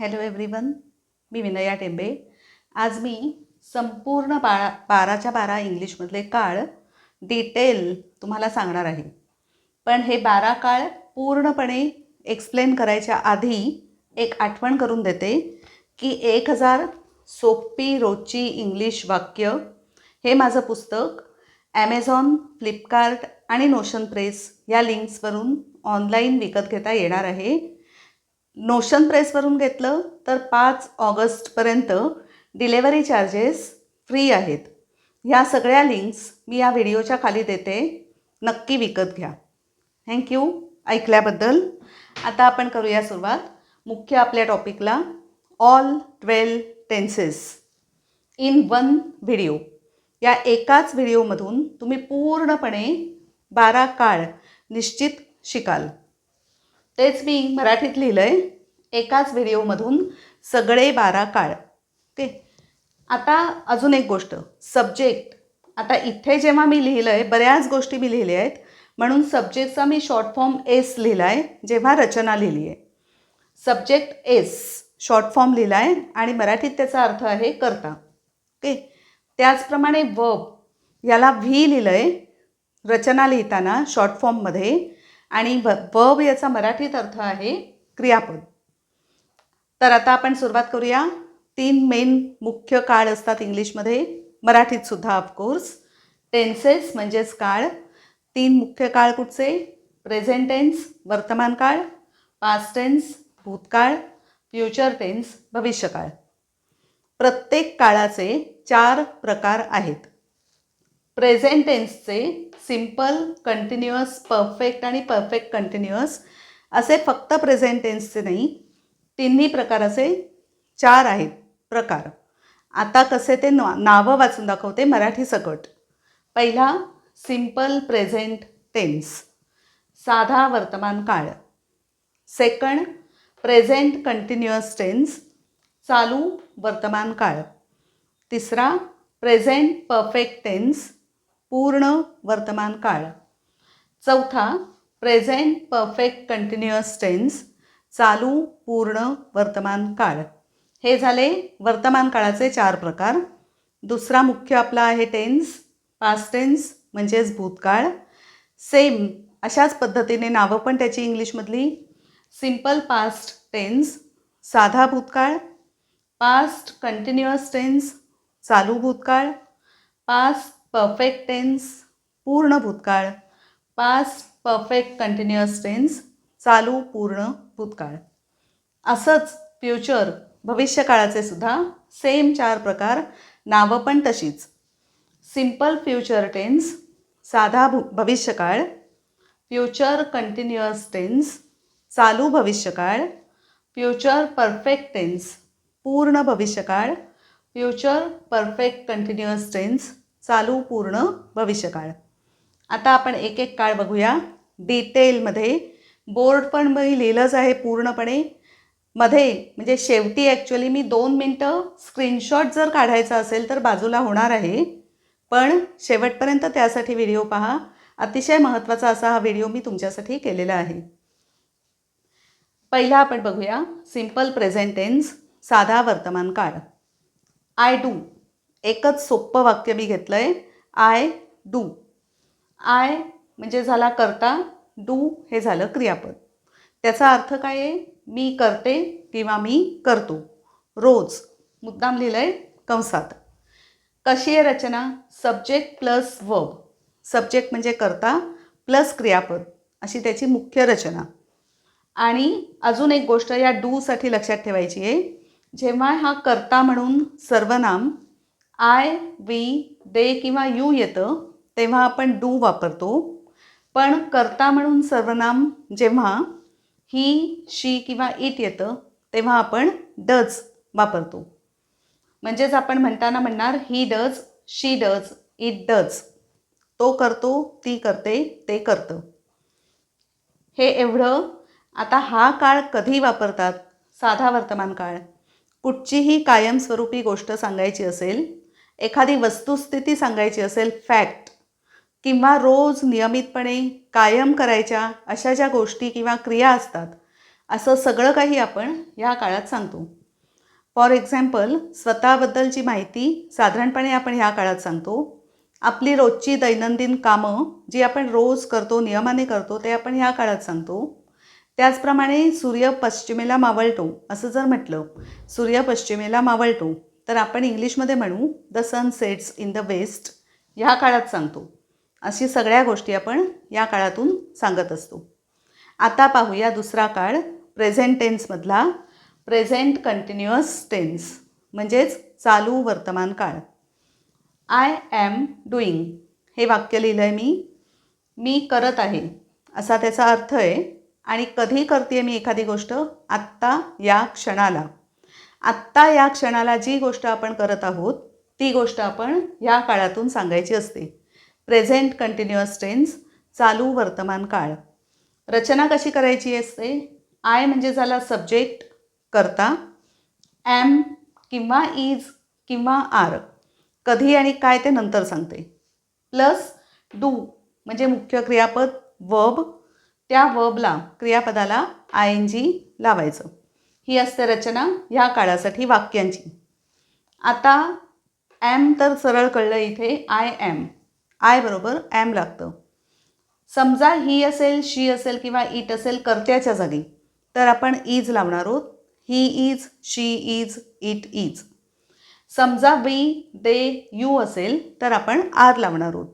Hello everyone मी विनया टेंबे. आज मी संपूर्ण बाळा बाराच्या बारा इंग्लिशमधले काळ डिटेल तुम्हाला सांगणार आहे. पण हे बारा काळ पूर्णपणे एक्सप्लेन करायच्या आधी एक आठवण करून देते की एक हजार सोपी रोजची इंग्लिश वाक्य हे माझं पुस्तक ॲमेझॉन फ्लिपकार्ट आणि नोशन प्रेस या लिंक्सवरून ऑनलाईन विकत घेता येणार आहे. नोशन प्रेसवरून घेतलं तर पाच ऑगस्टपर्यंत डिलेवरी चार्जेस फ्री आहेत. ह्या सगळ्या लिंक्स मी या व्हिडिओच्या खाली देते. नक्की विकत घ्या. थँक्यू ऐकल्याबद्दल. आता आपण करूया सुरुवात. मुख्य आपल्या टॉपिकला all twelve tenses in one video या एकाच व्हिडिओमधून तुम्ही पूर्णपणे बारा काळ निश्चित शिकाल. तेच मी मराठीत लिहिलं आहे एकाच व्हिडिओमधून सगळे बारा काळ. ते आता अजून एक गोष्ट सब्जेक्ट आता इथे जेव्हा मी लिहिलं आहे बऱ्याच गोष्टी मी लिहिल्या आहेत. म्हणून सब्जेक्टचा मी शॉर्ट फॉर्म एस लिहिला आहे जेव्हा रचना लिहिली आहे सब्जेक्ट एस शॉर्ट फॉर्म लिहिला आहे आणि मराठीत त्याचा अर्थ आहे करता. ओके? त्याचप्रमाणे वब याला व्ही लिहिलं आहे रचना लिहिताना शॉर्ट फॉर्ममध्ये आणि व वब याचा मराठीत अर्थ आहे क्रियापद. तर आता आपण सुरुवात करूया. तीन मेन मुख्य काळ असतात इंग्लिशमध्ये. मराठीत सुद्धा ऑफकोर्स टेन्सेस म्हणजेच काळ. तीन मुख्य काळ कुठचे? प्रेझेंट टेन्स वर्तमान काळ. पास्ट टेन्स भूतकाळ. फ्युचर टेन्स भविष्यकाळ. प्रत्येक काळाचे चार प्रकार आहेत. प्रेझेंट टेन्सचे सिंपल कंटिन्युअस परफेक्ट आणि परफेक्ट कंटिन्युअस असे फक्त प्रेझेंट टेन्सचे नाही तिन्ही प्रकाराचे चार आहेत प्रकार. आता कसे ते ना नावं वाचून दाखवते मराठी सकट. पहिला सिंपल प्रेझेंट टेन्स. साधा वर्तमान काळ. Second present continuous tense. चालू वर्तमान काळ. तिसरा प्रेझेंट परफेक्ट टेन्स. पूर्ण वर्तमान काळ. चौथा प्रेझेंट परफेक्ट कंटिन्युअस टेन्स चालू पूर्ण वर्तमान काळ. हे झाले वर्तमान काळाचे चार प्रकार. दुसरा मुख्य आपला आहे टेन्स पास्ट टेन्स म्हणजेच भूतकाळ. सेम अशाच पद्धतीने नावं पण त्याची इंग्लिशमधली सिंपल पास्ट टेन्स साधा भूतकाळ. पास्ट कंटिन्युअस टेन्स चालू भूतकाळ. पास्ट परफेक्ट टेन्स पूर्ण भूतकाळ. पास्ट परफेक्ट कंटिन्युअस टेन्स चालू पूर्ण भूतकाळ. असंच फ्युचर भविष्यकाळाचे सुद्धा सेम चार प्रकार नावं पण तशीच. सिंपल फ्युचर टेन्स साधा भू भविष्यकाळ. फ्युचर कंटिन्युअस टेन्स चालू भविष्यकाळ. फ्युचर परफेक्ट टेन्स पूर्ण भविष्यकाळ. फ्युचर परफेक्ट कंटिन्युअस टेन्स चालू पूर्ण भविष्यकाळ. आता आपण एक एक काळ बघूया. डिटेलमध्ये बोर्ड पण मी लिहिलंच आहे पूर्णपणे. मध्ये म्हणजे शेवटी ॲक्च्युली मी दोन मिनटं स्क्रीनशॉट जर काढायचा असेल तर बाजूला होणार आहे. पण शेवटपर्यंत त्यासाठी व्हिडिओ पहा. अतिशय महत्त्वाचा असा हा व्हिडिओ मी तुमच्यासाठी केलेला आहे. पहिला आपण बघूया. सिंपल प्रेझेंटेन्स साधा वर्तमान काळ. आय डू एकच सोप्पं वाक्य मी घेतलं आहे आय डू आय म्हणजे झाला करता डू हे झालं क्रियापद. त्याचा अर्थ काय आहे? मी करते किंवा मी करतो. रोज. मुद्दाम लिहिलं आहे कंसात. कशी आहे रचना? सब्जेक्ट प्लस वर्ब सब्जेक्ट म्हणजे करता प्लस क्रियापद. अशी त्याची मुख्य रचना. आणि अजून एक गोष्ट या डूसाठी लक्षात ठेवायची आहे. जेव्हा हा करता म्हणून सर्वनाम आय वी दे किंवा यू येतं तेव्हा आपण डू वापरतो. पण करता म्हणून सर्वनाम जेव्हा ही शी किंवा इट येतं तेव्हा आपण डज वापरतो. म्हणजेच आपण म्हणताना म्हणणार he does she does it does तो करतो ती करते ते करतं. हे एवढं. आता हा काळ कधी वापरतात? साधा वर्तमान काळ. कुठचीही कायमस्वरूपी गोष्ट सांगायची असेल एखादी वस्तुस्थिती सांगायची असेल फॅक्ट किंवा रोज नियमितपणे कायम करायच्या अशा ज्या गोष्टी किंवा क्रिया असतात असं सगळं काही आपण ह्या काळात सांगतो. फॉर एक्झाम्पल स्वतःबद्दलची माहिती साधारणपणे आपण ह्या काळात सांगतो. आपली रोजची दैनंदिन कामं जी आपण रोज करतो नियमाने करतो ते आपण ह्या काळात सांगतो. त्याचप्रमाणे सूर्य पश्चिमेला मावळतो असं जर म्हटलं सूर्य पश्चिमेला मावळतो तर आपण इंग्लिशमध्ये म्हणू the sun sets in the west ह्या काळात सांगतो. अशी सगळ्या गोष्टी आपण या काळातून सांगत असतो. आता पाहूया दुसरा काळ प्रेझेंट टेन्समधला प्रेझेंट कंटिन्युअस टेन्स म्हणजेच चालू वर्तमान काळ. आय ॲम डुईंग हे वाक्य लिहिलं आहे मी. मी करत आहे. असा त्याचा अर्थ आहे. आणि कधी करते मी एखादी गोष्ट? आत्ता या क्षणाला. आत्ता या क्षणाला जी गोष्ट आपण करत आहोत ती गोष्ट आपण या काळातून सांगायची असते. प्रेझेंट कंटिन्युअस टेन्स चालू वर्तमान काळ. रचना कशी करायची असते? आय म्हणजे झाला सब्जेक्ट करता. ॲम किंवा इज किंवा आर कधी आणि काय ते नंतर सांगते. प्लस डू म्हणजे मुख्य क्रियापद वब त्या वबला क्रियापदाला आय एन जी लावायचं. ही असते रचना ह्या काळासाठी वाक्यांची. आता ॲम तर सरळ कळलं इथे आय ॲम आय बरोबर ॲम लागतं. समजा ही असेल शी असेल किंवा इट असेल कर्त्याच्या जागी तर आपण इज लावणार आहोत. He is she is it is समजा वी दे यू असेल तर आपण आर लावणार आहोत.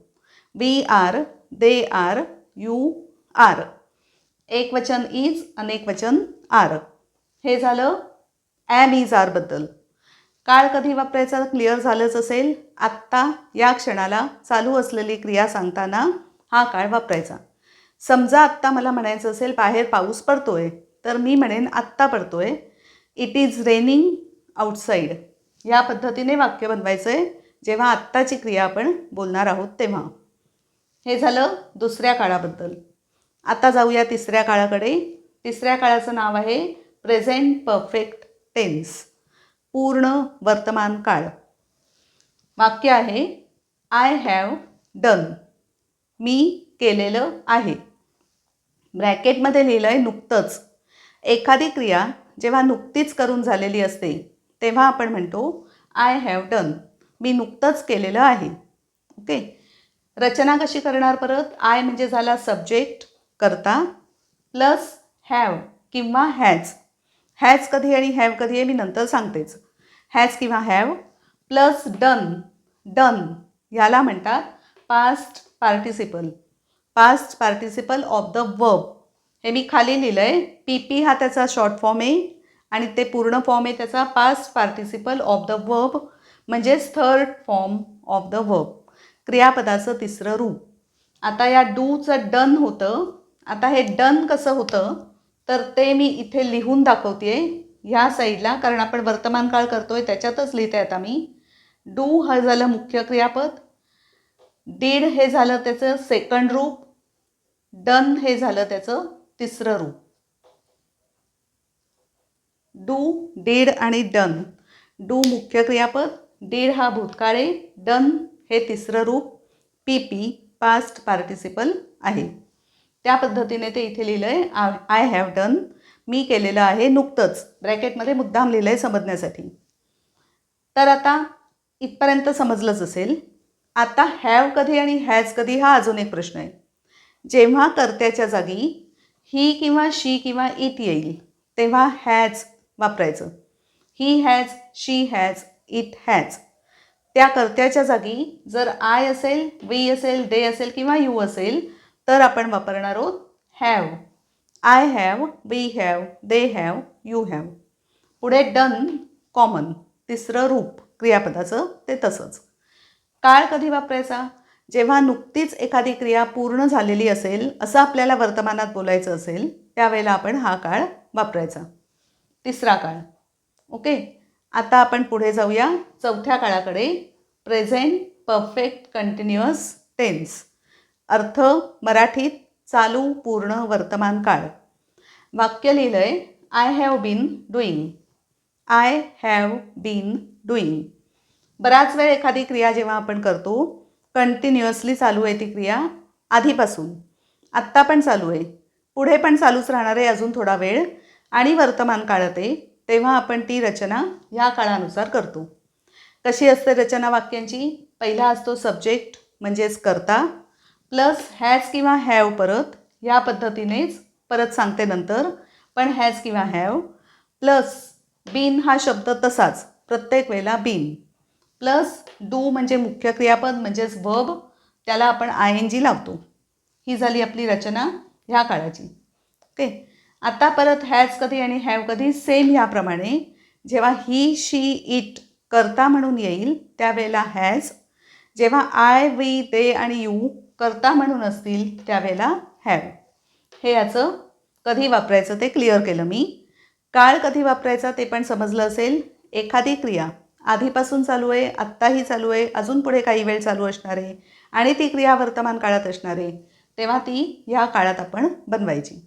We are they are you are एक वचन इज अनेक वचन आर हे झालं ॲम इज आरबद्दल काळ कधी वापरायचा? क्लिअर झालंच असेल. आत्ता या क्षणाला चालू असलेली क्रिया सांगताना हा काळ वापरायचा. समजा आत्ता मला म्हणायचं असेल बाहेर पाऊस पडतोय. तर मी म्हणेन आत्ता पडतोय. इट इज रेनिंग आउटसाईड या पद्धतीने वाक्य बनवायचं आहे जेव्हा आत्ताची क्रिया आपण बोलणार आहोत तेव्हा. हे झालं दुसऱ्या काळाबद्दल. आता जाऊया तिसऱ्या काळाकडे. तिसऱ्या काळाचं नाव आहे प्रेझेंट परफेक्ट टेन्स. पूर्ण वर्तमान काळ. वाक्य आहे आय हॅव डन मी केलेलं आहे. ब्रॅकेटमध्ये लिहिलं आहे नुकतंच. एखादी क्रिया जेव्हा नुकतीच करून झालेली असते तेव्हा आपण म्हणतो आय हॅव डन मी नुकतंच केलेलं आहे. ओके? रचना कशी करणार परत? आय म्हणजे झाला सब्जेक्ट करता प्लस हॅव किंवा हॅज हॅज कधी आणि हॅव कधी आहे मी नंतर सांगतेच. हॅज किंवा हॅव प्लस डन डन याला म्हणतात past participle past participle of the verb हे मी खाली लिहिलं आहे पी पी हा त्याचा शॉर्ट फॉर्म आहे आणि ते पूर्ण फॉर्म आहे त्याचा past participle of the verb म्हणजेच third form of the verb क्रियापदाचं तिसरं रूप. आता या डूचं डन होतं. आता हे डन कसं होतं? तर ते मी इथे लिहून दाखवते ह्या साईडला कारण आपण वर्तमान काळ करतोय त्याच्यातच लिहिते आता मी. डू हा झालं मुख्य क्रियापद. डीड हे झालं त्याचं सेकंड रूप. डन हे झालं त्याचं तिसरं रूप. डू डीड आणि डन. डू मुख्य क्रियापद. डीड हा भूतकाळे डन हे तिसरं रूप. पी पी पास्ट पार्टिसिपल आहे. त्या पद्धतीने ते इथे लिहिलं आहे आय हॅव डन मी केलेलं आहे नुकतंच ब्रॅकेटमध्ये मुद्दाम लिहिलं आहे समजण्यासाठी. तर आता इथपर्यंत समजलंच असेल आता हॅव कधी आणि हॅज कधी हा अजून एक प्रश्न आहे. जेव्हा कर्त्याच्या जागी ही किंवा शी किंवा इट येईल तेव्हा हॅज वापरायचं. He has she has it has त्या कर्त्याच्या जागी जर आय असेल वी असेल दे असेल किंवा यू असेल तर आपण वापरणार आहोत have I have we have they have you have पुढे डन कॉमन तिसरं रूप क्रियापदाचं ते तसंच. काळ कधी वापरायचा? जेव्हा नुकतीच एखादी क्रिया पूर्ण झालेली असेल असं आपल्याला वर्तमानात बोलायचं असेल त्यावेळेला आपण हा काळ वापरायचा. तिसरा काळ. ओके? आता आपण पुढे जाऊया. चौथ्या काळाकडे. प्रेझेंट परफेक्ट कंटिन्युअस टेन्स अर्थ मराठीत चालू पूर्ण वर्तमान काळ. वाक्य लिहिलं आहे I have been doing I have been doing बराच वेळ एखादी क्रिया जेव्हा आपण करतो कंटिन्युअसली चालू आहे ती क्रिया आधीपासून. आत्ता पण चालू आहे. पुढे पण चालूच राहणार आहे अजून थोडा वेळ. आणि वर्तमान काळ आहे तेव्हा आपण ती रचना ह्या काळानुसार करतो. कशी असते रचना वाक्यांची? पहिला असतो सब्जेक्ट म्हणजेच करता. प्लस हॅज किंवा हॅव परत या पद्धतीनेच परत सांगते नंतर. पण हॅज किंवा हॅव प्लस बीन हा शब्द तसाच. प्रत्येक वेळेला बीन. प्लस डू म्हणजे मुख्य क्रियापद म्हणजेच वर्ब त्याला आपण आय एन जी लावतो. ही झाली आपली रचना ह्या काळाची. ओके? आता परत हॅज कधी आणि हॅव कधी सेम ह्याप्रमाणे जेव्हा ही शी इट करता म्हणून येईल त्यावेळेला हॅज जेव्हा आय वी दे आणि यू करता म्हणून असतील त्यावेळेला हॅव हे याचं कधी वापरायचं ते क्लिअर केलं मी. काळ कधी वापरायचा ते पण समजलं असेल. एखादी क्रिया. आधीपासून चालू आहे आत्ताही चालू आहे अजून पुढे काही वेळ चालू असणार आहे आणि ती क्रिया वर्तमान काळात असणार आहे तेव्हा ती ह्या काळात आपण बनवायची.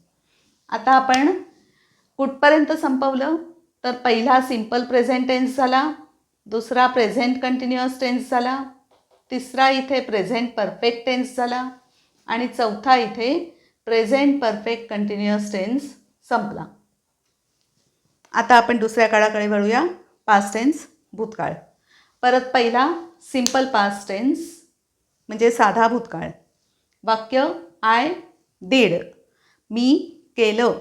आता आपण कुठपर्यंत संपवलं? तर पहिला सिंपल प्रेझेंट टेन्स झाला दुसरा प्रेझेंट कंटिन्युअस टेन्स झाला तिसरा इथे प्रेझेंट परफेक्ट टेन्स झाला आणि चौथा इथे प्रेझेंट परफेक्ट कंटिन्युअस टेन्स संपला. आता आपण दुसऱ्या काळाकडे वळूया. पास्ट टेन्स भूतकाळ. परत पहिला सिंपल पास्ट टेन्स म्हणजे साधा भूतकाळ. वाक्य आय डीड मी केलं.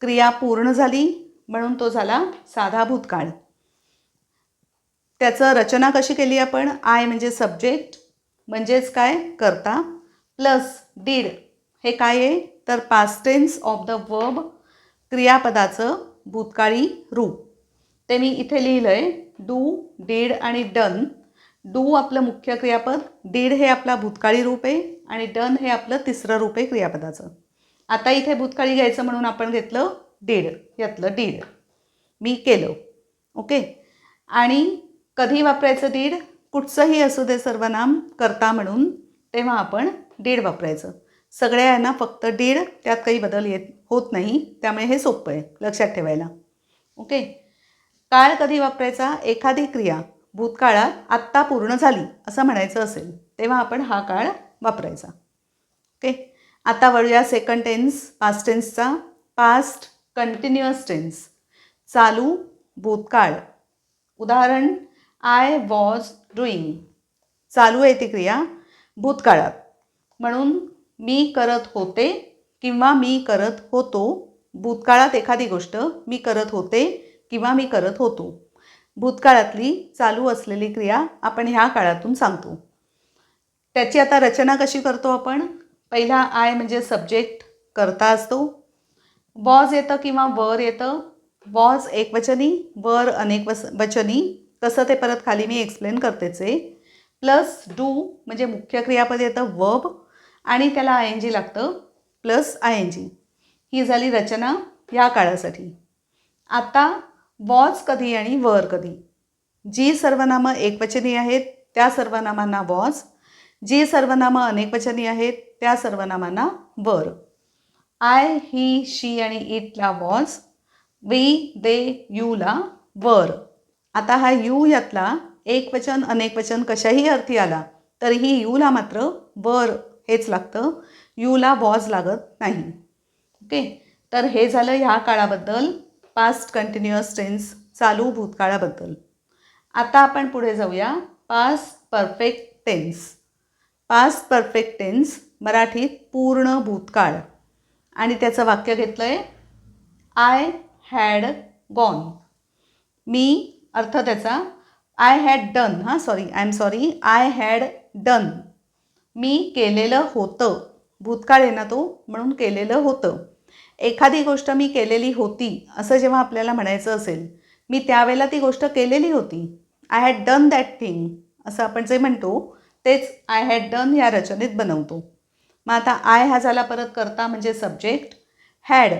क्रिया पूर्ण झाली म्हणून तो झाला साधा भूतकाळ. त्याचं रचना कशी केली आपण? आय म्हणजे सब्जेक्ट म्हणजेच काय? करता. प्लस डीड हे काय आहे? तर past tense of the verb क्रियापदाचं भूतकाळी रूप. ते मी इथे लिहिलं आहे डू डीड आणि डन डू आपलं मुख्य क्रियापद डीड हे आपला भूतकाळी रूप आहे आणि डन हे आपलं तिसरं रूप आहे क्रियापदाचं. आता इथे भूतकाळी घ्यायचं म्हणून आपण घेतलं डीड यातलं डीड मी केलं. ओके आणि कधी वापरायचं डीड कुठचंही असू दे सर्वनाम करता म्हणून तेव्हा आपण डीड वापरायचं. सगळ्या यांना फक्त दीड त्यात काही बदल येत होत नाही. त्यामुळे हे सोपं आहे लक्षात ठेवायला. ओके? काळ कधी वापरायचा? एखादी क्रिया. भूतकाळात आत्ता पूर्ण झाली असं म्हणायचं असेल तेव्हा आपण हा काळ वापरायचा. ओके? आता वळूया सेकंड टेन्स पास्ट टेन्सचा पास्ट कंटिन्युअस टेन्स चालू भूतकाळ. उदाहरण आय वॉज डुईंग चालू आहे ती क्रिया भूतकाळात. म्हणून मी करत होते किंवा मी करत होतो भूतकाळात एखादी गोष्ट मी करत होते किंवा मी करत होतो. भूतकाळातली चालू असलेली क्रिया आपण ह्या काळातून सांगतो. त्याची आता रचना कशी करतो आपण? पहिला आय म्हणजे सब्जेक्ट करता असतो. वॉज येतं किंवा वर येतं. वॉज एकवचनी वर अनेक वस वचनी. तसं ते परत खाली मी एक्सप्लेन करतेच आहे. प्लस डू म्हणजे मुख्य क्रियापद येतं वर्ब आणि त्याला आय एन जी लागतं. प्लस आय एन जी ही झाली रचना या काळासाठी. आता वॉज कधी आणि वर कधी. जी सर्वनामं एकवचनी आहेत त्या सर्वनामांना वॉज जी सर्वनामं अनेकवचनी आहेत त्या सर्वनामांना वर आय ही शी आणि इटला वॉज वी दे यूला वर आता हा यू यातला एकवचन अनेकवचन कशाही अर्थी आला तरीही यूला मात्र वर हेच लागतं. यूला वॉज लागत नाही. ओके? तर हे झालं ह्या काळाबद्दल पास्ट कंटिन्युअस टेन्स चालू भूतकाळाबद्दल. आता आपण पुढे जाऊया. Past perfect tense. Past perfect tense मराठीत पूर्ण भूतकाळ. आणि त्याचं वाक्य घेतलं आहे आय हॅड गॉन. मी अर्थ त्याचा आय हॅड डन हां sorry I am sorry I had done मी केलेलं होतं. भूतकाळ आहे ना तो म्हणून केलेलं होतं. एखादी गोष्ट मी केलेली होती असं जेव्हा आपल्याला म्हणायचं असेल मी त्यावेळेला ती गोष्ट केलेली होती. I had done that thing असं आपण जे म्हणतो तेच आय हॅड डन या रचनेत बनवतो. मग आता आय हा झाला परत करता म्हणजे सब्जेक्ट हॅड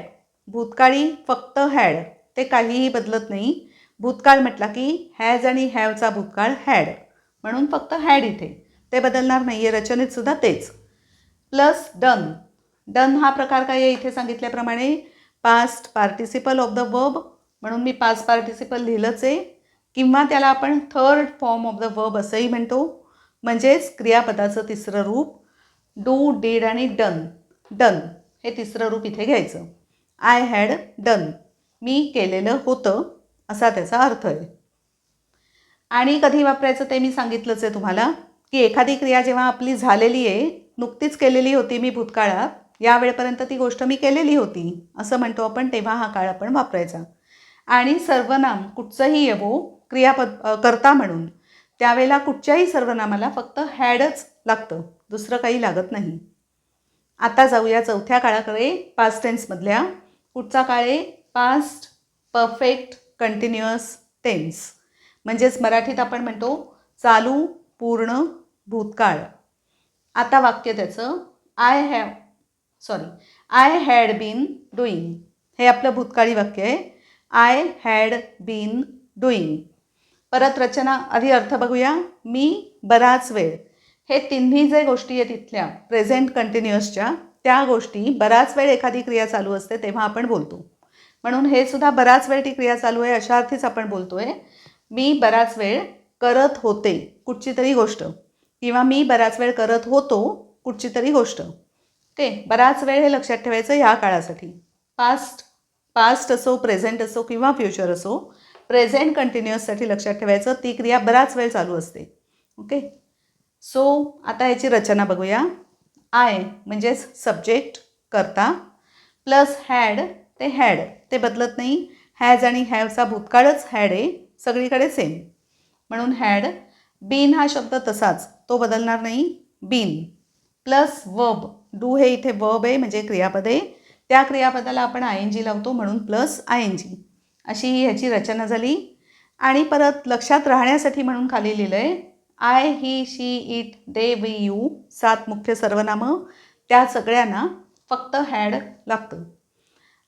भूतकाळी फक्त हॅड ते काहीही बदलत नाही. भूतकाळ म्हटला की हॅज आणि हॅवचा भूतकाळ हॅड म्हणून फक्त हॅड इथे. ते बदलणार नाही आहे रचनेतसुद्धा तेच. प्लस डन डन हा प्रकार काय आहे? इथे सांगितल्याप्रमाणे past participle of the verb म्हणून मी पास्ट पार्टिसिपल लिहिलंच आहे. किंवा त्याला आपण third form of the verb असंही म्हणतो. म्हणजेच क्रियापदाचं तिसरं रूप डू डीड आणि डन डन हे तिसरं रूप इथे घ्यायचं. आय हॅड डन मी केलेलं होतं. असा त्याचा अर्थ आहे. आणि कधी वापरायचं ते मी सांगितलंच आहे तुम्हाला की एखादी क्रिया जेव्हा आपली झालेली आहे नुकतीच केलेली होती मी भूतकाळात यावेळेपर्यंत ती गोष्ट मी केलेली होती असं म्हणतो आपण तेव्हा हा काळ आपण वापरायचा. आणि सर्वनाम कुठचंही येवो क्रियापद करता म्हणून त्यावेळेला कुठच्याही सर्वनामाला फक्त हॅडच लागतं दुसरं काही लागत नाही. आता जाऊया चौथ्या काळाकडे पास्ट टेन्समधल्या पुढचा काळ आहे पास्ट परफेक्ट कंटिन्युअस टेन्स म्हणजेच मराठीत आपण म्हणतो चालू पूर्ण भूतकाळ. आता वाक्य त्याचं I have sorry I had been doing हे आपलं भूतकाळी वाक्य आहे. आय हॅड बीन डुईंग परत रचना आधी अर्थ बघूया. मी बराच वेळ. हे तिन्ही जे गोष्टी आहेत इथल्या प्रेझेंट कंटिन्युअसच्या त्या गोष्टी बराच वेळ एखादी क्रिया चालू असते तेव्हा आपण बोलतो. म्हणून हे सुद्धा बराच वेळ ती क्रिया चालू आहे अशा अर्थीच आपण बोलतो आहे मी बराच वेळ करत होते कुठची तरी गोष्ट. किंवा मी बराच वेळ करत होतो कुठची तरी गोष्ट. ओके? बराच वेळ हे लक्षात ठेवायचं ह्या काळासाठी. पास्ट पास्ट असो प्रेझेंट असो किंवा फ्युचर असो प्रेझेंट कंटिन्युअससाठी लक्षात ठेवायचं ती क्रिया बराच वेळ चालू असते. ओके? सो आता याची रचना बघूया. आय म्हणजेच सब्जेक्ट करता प्लस हॅड ते हॅड ते बदलत नाही. हॅज आणि हॅवचा भूतकाळच हॅड आहे. सगळीकडे सेम म्हणून हॅड बीन हा शब्द तसाच. तो बदलणार नाही. बीन प्लस वब डू हे इथे वब आहे म्हणजे क्रियापद आहे. त्या क्रियापदाला आपण आय एन जी लावतो म्हणून प्लस आय एन जी अशी ही ह्याची रचना झाली. आणि परत लक्षात राहण्यासाठी म्हणून खाली लिहिलं आहे I he she it they we you सात मुख्य सर्वनामं. त्या सगळ्यांना फक्त हॅड लागतं.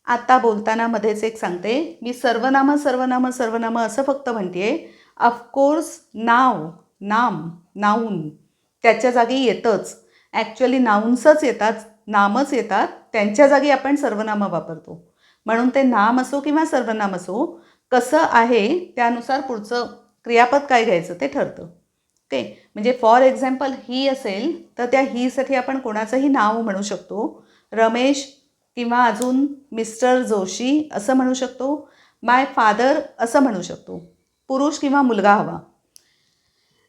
आता बोलताना मध्येच एक सांगते. मी सर्वनाम सर्वनाम सर्वनाम असं फक्त म्हणते ऑफकोर्स नाव नाम नाऊन. त्याच्या जागी येतंच. ॲक्च्युली नाऊन्सच येतात नामच येतात. त्यांच्या जागी आपण सर्वनामं वापरतो. म्हणून ते नाम असो किंवा सर्वनाम असो कसं आहे त्यानुसार पुढचं क्रियापद काय घ्यायचं ते ठरतं. ओके म्हणजे फॉर एक्झाम्पल ही असेल तर त्या हीसाठी आपण कोणाचंही नाव म्हणू शकतो. रमेश किंवा अजून मिस्टर जोशी असं म्हणू शकतो माय फादर असं म्हणू शकतो. पुरुष किंवा मुलगा हवा.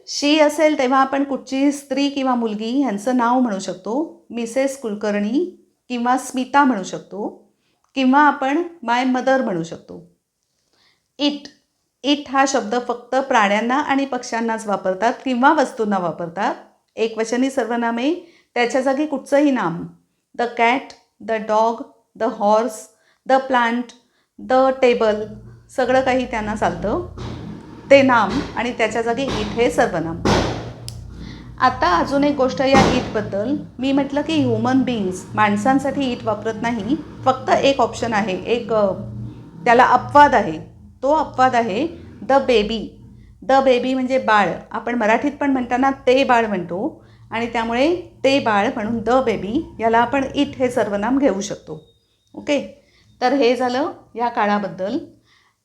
शी असेल तेव्हा आपण कुठची स्त्री किंवा मुलगी ह्यांचं नाव म्हणू शकतो. मिसेस कुलकर्णी किंवा स्मिता म्हणू शकतो. किंवा आपण माय मदर म्हणू शकतो. इट इट हा शब्द फक्त प्राण्यांना आणि पक्ष्यांनाच वापरतात किंवा वस्तूंना वापरतात. एकवचनी सर्वनामे त्याच्या जागी कुठचंही नाम. The cat the dog the horse the plant the table सगळं काही त्यांना चालतं. ते नाम आणि त्याच्या जागी ईट हे सर्वनाम. आता अजून एक गोष्ट या ईटबद्दल. मी म्हटलं की ह्युमन बिईंग्स माणसांसाठी ईट वापरत नाही. फक्त एक ऑप्शन आहे एक त्याला अपवाद आहे. तो अपवाद आहे द बेबी. द बेबी म्हणजे बाळ. आपण मराठीत पण म्हणताना ते बाळ म्हणतो. आणि त्यामुळे ते बाळ म्हणून द बेबी याला आपण इट हे सर्वनाम घेऊ शकतो. ओके? तर हे झालं या काळाबद्दल.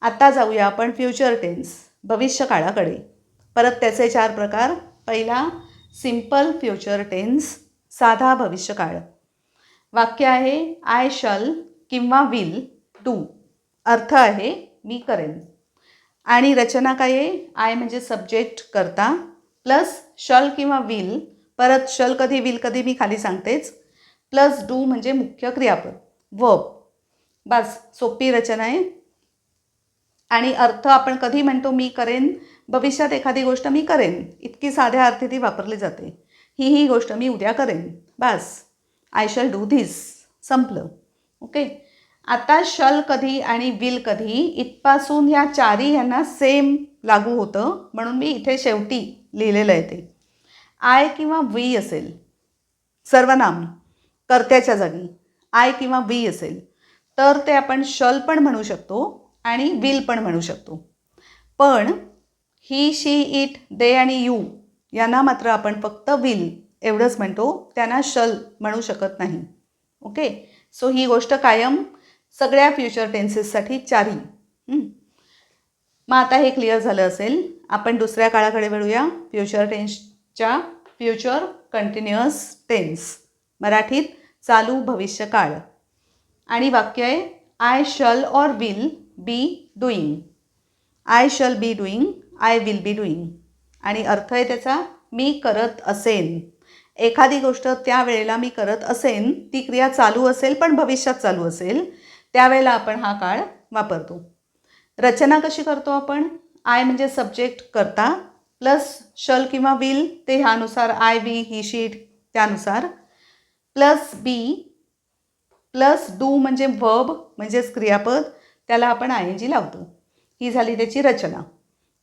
आता जाऊया आपण फ्युचर टेन्स भविष्य काळाकडे. परत त्याचे चार प्रकार. पहिला सिंपल फ्युचर टेन्स साधा भविष्य काळ. वाक्य आहे आय शल किंवा विल डू अर्थ आहे मी करेन. आणि रचना काय आहे? आय म्हणजे सब्जेक्ट करता प्लस शल किंवा विल परत शल कधी विल कधी मी खाली सांगतेच. प्लस डू म्हणजे मुख्य क्रियापद. वर्ब. बस सोपी रचना आहे. आणि अर्थ आपण कधी म्हणतो मी करेन भविष्यात एखादी गोष्ट मी करेन इतकी साध्या अर्थी ती वापरली जाते. ही ही गोष्ट मी उद्या करेन. बस आय शल डू धिस संपलं. ओके? आता शल कधी आणि विल कधी इथपासून ह्या चारी यांना सेम लागू होतं म्हणून मी इथे शेवटी लिहिलेलं आहे ते. आय किंवा वी असेल. सर्वनाम कर्त्याच्या जागी. आय किंवा वी असेल. तर ते आपण शल पण म्हणू शकतो आणि विल पण म्हणू शकतो. पण ही शी इट दे आणि यू यांना मात्र आपण फक्त विल एवढंच म्हणतो. त्यांना शल म्हणू शकत नाही. ओके? सो ही गोष्ट कायम सगळ्या फ्युचर टेन्सेससाठी चारी. मग आता हे क्लिअर झालं असेल. आपण दुसऱ्या काळाकडे वळूया. फ्युचर च्या फ्युचर कंटिन्युअस टेन्स मराठीत चालू भविष्यकाळ. आणि वाक्य आहे I shall or will be doing I shall be doing I will be doing आणि अर्थ आहे त्याचा मी करत असेन. एखादी गोष्ट त्यावेळेला मी करत असेन ती क्रिया चालू असेल पण भविष्यात चालू असेल त्यावेळेला आपण हा काळ वापरतो. रचना कशी करतो आपण? आय म्हणजे सब्जेक्ट करता प्लस शल किंवा विल ते ह्यानुसार I we he she it त्यानुसार. प्लस बी प्लस डू म्हणजे वर्ब म्हणजेच क्रियापद त्याला आपण आय एन जी लावतो. ही झाली त्याची रचना.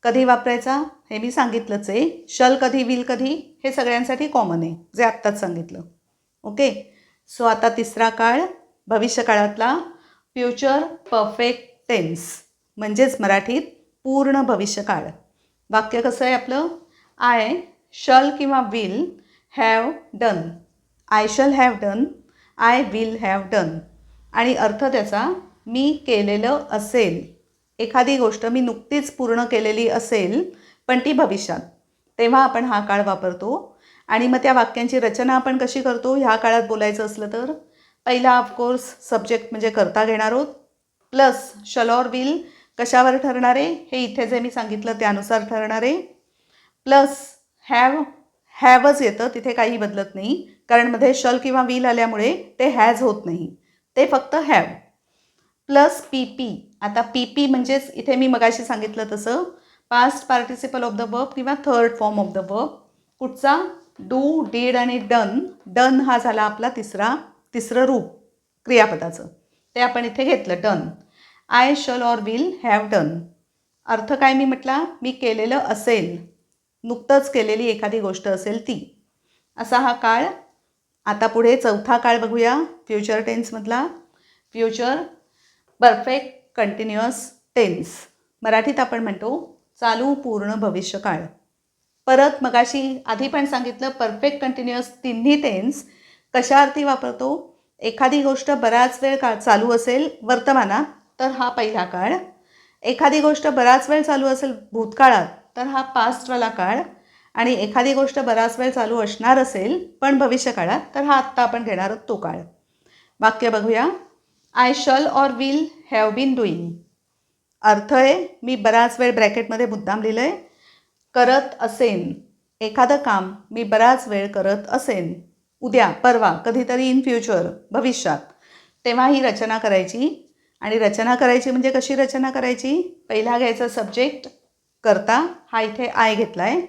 कधी वापरायचा? हे मी सांगितलंच आहे. शल कधी विल कधी? हे सगळ्यांसाठी कॉमन आहे जे आत्ताच सांगितलं. ओके? सो आता तिसरा काळ भविष्यकाळातला फ्युचर परफेक्ट टेन्स म्हणजेच मराठीत पूर्ण भविष्यकाळ. वाक्य कसं आहे आपलं? आय शल किंवा will have done I shall have done I will have done आणि अर्थ त्याचा मी केलेलं असेल. एखादी गोष्ट मी नुकतीच पूर्ण केलेली असेल पण ती भविष्यात. तेव्हा आपण हा काळ वापरतो. आणि मग त्या वाक्यांची रचना आपण कशी करतो? ह्या काळात बोलायचं असलं तर? पहिला ऑफकोर्स सब्जेक्ट म्हणजे करता घेणार आहोत. प्लस शलॉर विल कशावर ठरणार? आहे हे इथे जे मी सांगितलं त्यानुसार ठरणार. आहे प्लस हॅव हॅवच येतं तिथे काही बदलत नाही. कारण मध्ये शल किंवा व्हील आल्यामुळे ते हॅज होत नाही. ते फक्त हॅव प्लस पी पी आता पी पी म्हणजेच इथे मी मगाशी सांगितलं तसं past participle of the verb किंवा third form of the verb कुठचा? डू डीड आणि डन डन हा झाला आपला तिसरा तिसरं रूप क्रियापदाचं. ते आपण इथे घेतलं done I shall or will have done अर्थ काय मी म्हटला? मी केलेलं असेल. नुकतंच केलेली एखादी गोष्ट असेल ती. असा हा काळ. आता पुढे चौथा काळ बघूया. फ्युचर टेन्समधला फ्युचर परफेक्ट कंटिन्युअस टेन्स मराठीत आपण म्हणतो चालू पूर्ण भविष्यकाळ परत मगाशी आधी पण सांगितलं परफेक्ट कंटिन्युअस तिन्ही टेन्स कशा अर्थी वापरतो? एखादी गोष्ट बराच वेळ का चालू असेल वर्तमानात. तर हा पहिला काळ. एखादी गोष्ट बराच वेळ चालू असेल भूतकाळात तर हा पास्टवाला काळ. आणि एखादी गोष्ट बराच वेळ चालू असणार असेल पण भविष्यकाळात तर हा आत्ता आपण घेणार आहोत तो काळ. वाक्य बघूया. I shall or will have been doing अर्थ आहे मी बराच वेळ ब्रॅकेटमध्ये मुद्दाम लिहिलं आहे करत असेन. एखादं काम मी बराच वेळ करत असेन. उद्या परवा कधीतरी इन फ्युचर भविष्यात. तेव्हा ही रचना करायची. आणि रचना करायची म्हणजे कशी रचना करायची? पहिला घ्यायचा सब्जेक्ट करता. हा इथे आय घेतला आहे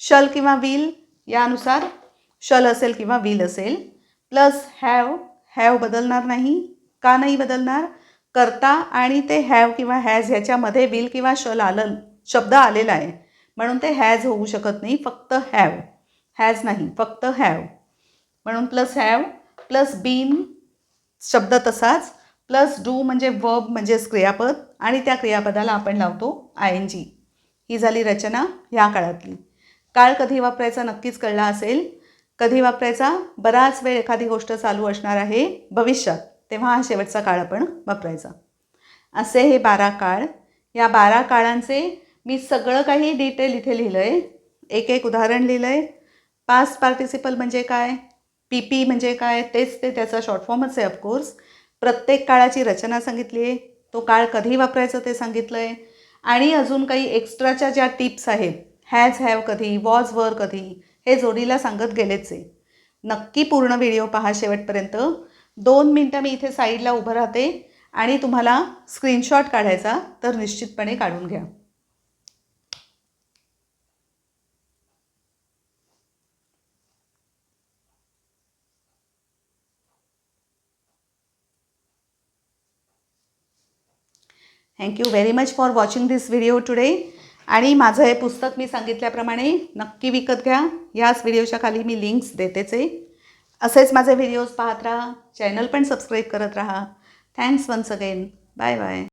शल किंवा विल यानुसार शल असेल किंवा विल असेल. प्लस हॅव हॅव बदलणार नाही. का नाही बदलणार? करता आणि ते हॅव किंवा हॅज ह्याच्यामध्ये विल किंवा शल आलं शब्द आलेला आहे. म्हणून ते हॅज होऊ शकत नाही. फक्त हॅव हॅज नाही. फक्त हॅव म्हणून प्लस हॅव प्लस बीन शब्द तसाच. प्लस डू म्हणजे वर्ब म्हणजेच क्रियापद आणि त्या क्रियापदाला आपण लावतो आय एन जी. ही झाली रचना ह्या काळातली. काळ कधी वापरायचा नक्कीच कळला असेल. कधी वापरायचा? बराच वेळ एखादी गोष्ट चालू असणार आहे भविष्यात. तेव्हा हा शेवटचा काळ आपण वापरायचा. असे हे बारा काळ. या बारा काळांचे मी सगळं काही डिटेल इथे लिहिलं आहे एक एक उदाहरण लिहिलं आहे पास्ट पार्टिसिपल म्हणजे काय? पी पी म्हणजे काय? तेच ते त्याचा शॉर्ट फॉर्मच आहे ऑफकोर्स प्रत्येक काळाची रचना सांगितली आहे. तो काळ कधी वापरायचा ते सांगितलं आहे आणि अजून काही एक्स्ट्राच्या ज्या टिप्स आहेत हॅज हॅव कधी वॉज वर कधी हे जोडीला सांगत गेलेच आहे. नक्की पूर्ण व्हिडिओ पहा शेवटपर्यंत. दोन मिनटं मी इथे साईडला उभं राहते आणि तुम्हाला स्क्रीनशॉट काढायचा तर निश्चितपणे काढून घ्या. Thank you very much for watching this video today आणि माझं हे पुस्तक मी सांगितल्याप्रमाणे नक्की विकत घ्या. याच व्हिडिओच्या खाली मी लिंक्स देतेच आहे. असेच माझे व्हिडिओज पाहत राहा. चॅनल पण सबस्क्राईब करत राहा. Thanks once again bye bye